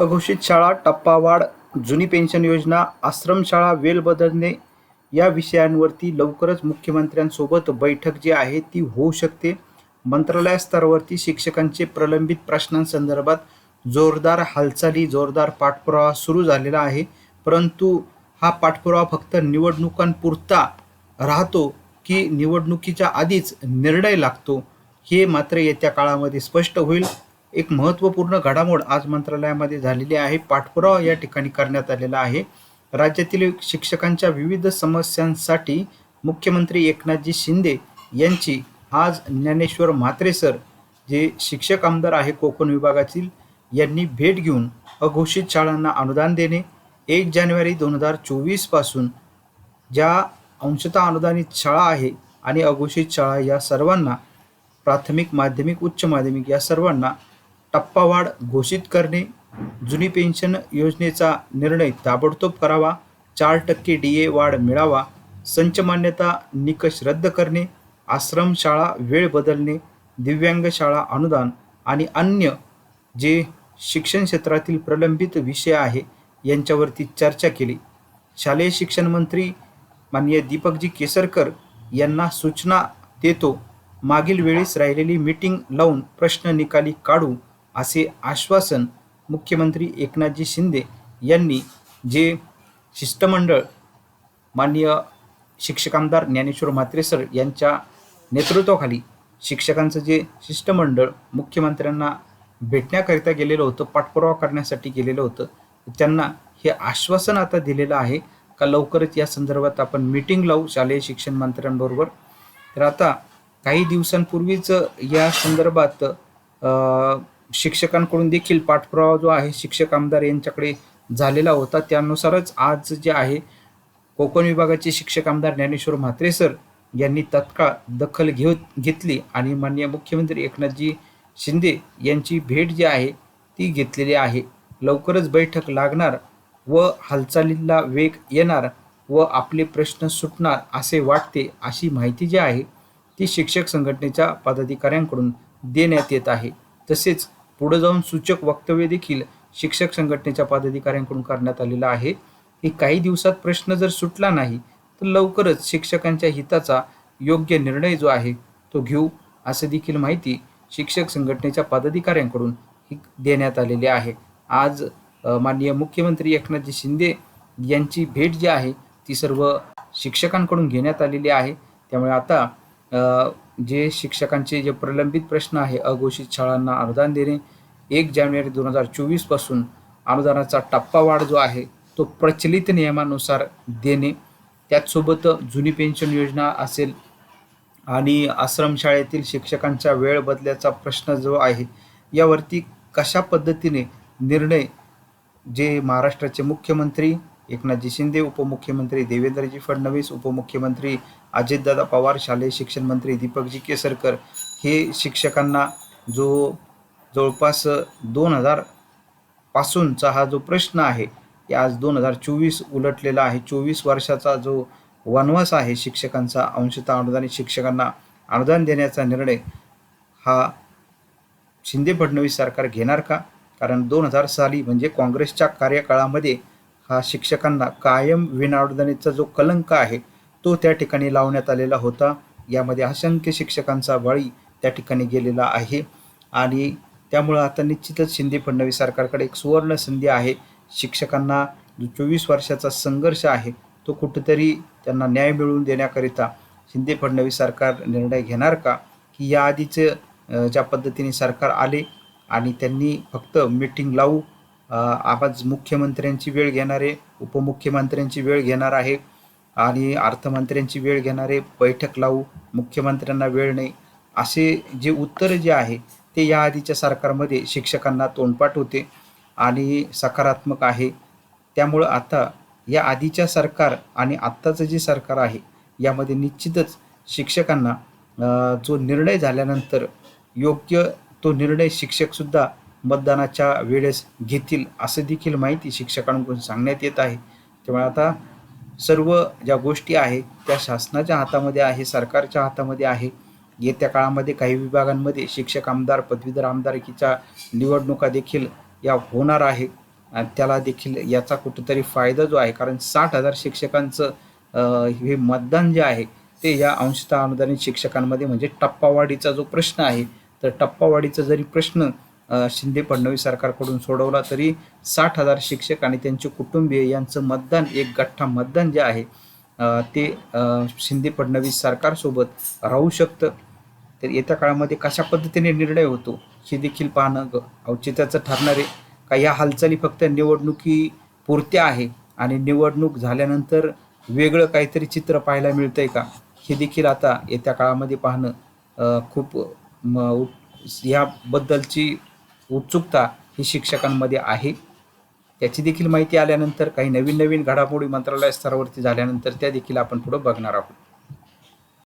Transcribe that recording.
अघोषित शाळा टप्पावाढ जुनी पेन्शन योजना आश्रमशाळा वेल बदलणे या विषयांवरती लवकरच मुख्यमंत्र्यांसोबत बैठक जी आहे ती होऊ शकते. मंत्रालय स्तरावरती शिक्षकांचे प्रलंबित प्रश्नांसंदर्भात जोरदार हालचाली जोरदार पाठपुरावा सुरू झालेला आहे. परंतु हा पाठपुरावा फक्त निवडणुकांपुरता राहतो की निवडणुकीच्या आधीच निर्णय लागतो हे मात्र येत्या काळामध्ये स्पष्ट होईल. एक महत्त्वपूर्ण घडामोड आज मंत्रालयामध्ये झालेली आहे. पाठपुरावा या ठिकाणी करण्यात आलेला आहे. राज्यातील शिक्षकांच्या विविध समस्यांसाठी मुख्यमंत्री एकनाथजी शिंदे यांची आज ज्ञानेश्वर म्हात्रे सर जे शिक्षक आमदार आहे कोकण विभागातील यांनी भेट घेऊन अघोषित शाळांना अनुदान देणे. एक जानेवारी दोन हजार चोवीसपासून ज्या अंशतः अनुदानित शाळा आहे आणि अघोषित शाळा या सर्वांना प्राथमिक माध्यमिक उच्च माध्यमिक या सर्वांना टप्पावाढ घोषित करणे जुनी पेन्शन योजनेचा निर्णय ताबडतोब करावा चार टक्के डी ए वाढ मिळावा संच मान्यता निकष रद्द करणे आश्रमशाळा वेळ बदलणे दिव्यांग शाळा अनुदान आणि अन्य जे शिक्षण क्षेत्रातील प्रलंबित विषय आहे यांच्यावरती चर्चा केली. शालेय शिक्षण मंत्री माननीय दीपकजी केसरकर यांना सूचना देतो मागील वेळेस राहिलेली मीटिंग लावून प्रश्न निकाली काढू असे आश्वासन मुख्यमंत्री एकनाथजी शिंदे यांनी जे शिष्टमंडळ माननीय शिक्षक आमदार ज्ञानेश्वर म्हात्रे सर यांच्या नेतृत्वाखाली शिक्षकांचं जे शिष्टमंडळ मुख्यमंत्र्यांना भेटण्याकरिता गेलेलं होतं पाठपुरावा करण्यासाठी गेलेलं होतं त्यांना हे आश्वासन आता दिलेलं आहे का लवकरच या संदर्भात आपण मीटिंग लावू शालेय शिक्षण मंत्र्यांबरोबर? तर आता काही दिवसांपूर्वीच या संदर्भात शिक्षकांकडून देखील पाठपुरावा जो आहे शिक्षक आमदार यांच्याकडे झालेला होता. त्यानुसारच आज जे आहे कोकण विभागाचे शिक्षक आमदार ज्ञानेश्वर म्हात्रे सर यांनी तत्काळ दखल घेऊ घेतली आणि माननीय मुख्यमंत्री एकनाथजी शिंदे यांची भेट जी आहे ती घेतलेली आहे. लवकरच बैठक लागणार व हालचालीला वेग येणार व आपले प्रश्न सुटणार असे वाटते अशी माहिती जी आहे ती शिक्षक संघटनेच्या पदाधिकाऱ्यांकडून देण्यात येत आहे. तसेच पुढे जाऊन सूचक वक्तव्य देखील शिक्षक संघटनेच्या पदाधिकाऱ्यांकडून करण्यात आलेलं आहे. की काही दिवसात प्रश्न जर सुटला नाही तर लवकरच शिक्षकांच्या हिताचा योग्य निर्णय जो आहे तो घेऊ असं देखील माहिती शिक्षक संघटनेच्या पदाधिकाऱ्यांकडून देण्यात आलेली आहे. आज माननीय मुख्यमंत्री एकनाथजी शिंदे यांची भेट जी आहे ती सर्व शिक्षकांकडून घेण्यात आलेली आहे. त्यामुळे आता जे शिक्षकांचे जे प्रलंबित प्रश्न आहे अघोषित शाळांना अनुदान देणे एक जानेवारी दोन हजार चोवीसपासून अनुदानाचा टप्पा वाढ जो आहे तो प्रचलित नियमानुसार देणे. त्याचसोबत जुनी पेन्शन योजना असेल आणि आश्रमशाळेतील शिक्षकांच्या वेळ बदल्याचा प्रश्न जो आहे यावरती कशा पद्धतीने निर्णय जे महाराष्ट्राचे मुख्यमंत्री एकनाथजी शिंदे उपमुख्यमंत्री देवेंद्रजी फडणवीस उपमुख्यमंत्री अजितदादा पवार शालेय शिक्षण मंत्री दीपकजी केसरकर हे शिक्षकांना जो जवळपास दोन हजार पासूनचा हा जो प्रश्न आहे की आज दोन हजार चोवीस उलटलेला आहे. चोवीस वर्षाचा जो वनवास आहे शिक्षकांचा अंशतः अनुदानित शिक्षकांना अनुदान देण्याचा निर्णय हा शिंदे फडणवीस सरकार घेणार का? कारण दोन हजार साली म्हणजे काँग्रेसच्या कार्यकाळामध्ये हा शिक्षकांना कायम विनाअनुदानितचा जो कलंक आहे तो त्या ठिकाणी लावण्यात आलेला होता. यामध्ये असंख्य शिक्षकांचा बळी त्या ठिकाणी गेलेला आहे. आणि त्यामुळं आता निश्चितच शिंदे फडणवीस सरकारकडे एक सुवर्ण संधी आहे. शिक्षकांना जो चोवीस वर्षाचा संघर्ष आहे तो कुठेतरी त्यांना न्याय मिळवून देण्याकरिता शिंदे फडणवीस सरकार निर्णय घेणार का? की या आधीचं ज्या पद्धतीने सरकार आले आणि त्यांनी फक्त मीटिंग लावू आज मुख्यमंत्र्यांची वेळ घेणारे उपमुख्यमंत्र्यांची वेळ घेणार आहे आणि अर्थमंत्र्यांची वेळ घेणारे बैठक लावू मुख्यमंत्र्यांना वेळ नाही. असे जे उत्तर जे आहे ते या आधीच्या सरकारमध्ये शिक्षकांना तोंडपाठ होते आणि सकारात्मक आहे. त्यामुळं आता या आधीच्या सरकार आणि आत्ताचं जे सरकार आहे यामध्ये निश्चितच शिक्षकांना जो निर्णय झाल्यानंतर योग्य तो निर्णय शिक्षकसुद्धा मतदानाच्या वेळेस घेतील असं देखील माहिती शिक्षकांकडून सांगण्यात येत आहे. त्यामुळे आता सर्व ज्या गोष्टी आहेत त्या शासनाच्या हातामध्ये आहे सरकारच्या हातामध्ये आहे. येत्या काळामध्ये काही विभागांमध्ये शिक्षक आमदार पदवीधर आमदारकीच्या निवडणुका देखील या होणार आहे. आणि त्याला देखील याचा कुठेतरी फायदा जो आहे कारण साठ हजार शिक्षकांचं हे मतदान जे आहे ते या अंशतः अनुदानित शिक्षकांमध्ये म्हणजे टप्पावाढीचा जो प्रश्न आहे तर टप्पावाढीचा जरी प्रश्न शिंदे फडणवीस सरकारकडून सोडवला तरी साठ हजार शिक्षक आणि त्यांचे कुटुंबीय यांचं मतदान एक गठ्ठा मतदान जे आहे ते शिंदे फडणवीस सरकारसोबत राहू शकतं. तर येत्या काळामध्ये कशा पद्धतीने निर्णय होतो हे देखील पाहणं ग- औचित्याचं ठरणार आहे. का या हालचाली फक्त निवडणुकी पुरत्या आहे आणि निवडणूक झाल्यानंतर वेगळं काहीतरी चित्र पाहायला मिळतंय का हे देखील आता येत्या काळामध्ये पाहणं खूप म याबद्दलची उत्सुकता ही शिक्षकांमध्ये आहे. त्याची देखील माहिती आल्यानंतर काही नवीन नवीन घडामोडी मंत्रालय स्तरावरती झाल्यानंतर त्या देखील आपण पुढं बघणार आहोत.